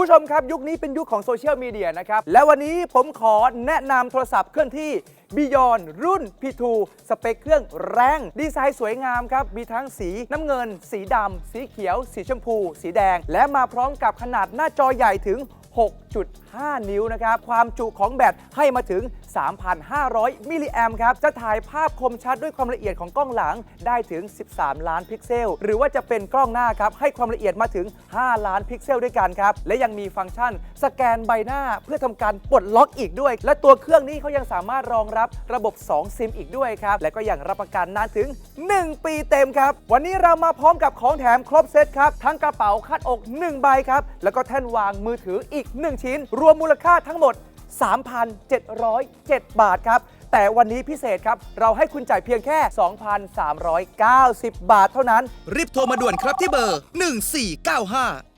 ผู้ชมครับ ยุคนี้เป็นยุคของโซเชียลมีเดียนะครับ และวันนี้ผมขอแนะนำโทรศัพท์เคลื่อนที่ Beyond รุ่น P2 สเปคเครื่องแรง ดีไซน์สวยงามครับ มีทั้งสีน้ำเงิน สีดำสีเขียว สีชมพู สีแดง และมาพร้อมกับขนาดหน้าจอใหญ่ถึง6.5นิ้วนะครับ ความจุของแบตให้มาถึง 3,500 มิลลิแอมครับ จะถ่ายภาพคมชัดด้วยความละเอียดของกล้องหลังได้ถึง 13 ล้านพิกเซล หรือว่าจะเป็นกล้องหน้าครับ ให้ความละเอียดมาถึง 5 ล้านพิกเซลด้วยกันครับ และยังมีฟังก์ชัน สแกนใบหน้าเพื่อทำการปลดล็อกอีกด้วย และตัวเครื่องนี้เขายังสามารถรองรับระบบ 2 ซิมอีกด้วยครับ และก็ยังรับประกันนานถึง 1 ปีเต็มครับ วันนี้เรามาพร้อมกับของแถมครบเซตครับ ทั้งกระเป๋าคาดอก 1 ใบครับ แล้วก็แท่นวางมือถืออีก 1ชิ้น รวมมูลค่าทั้งหมด 3,707 บาทครับ แต่วันนี้พิเศษครับ เราให้คุณจ่ายเพียงแค่ 2,390 บาทเท่านั้น รีบโทรมาด่วนครับที่เบอร์ 1495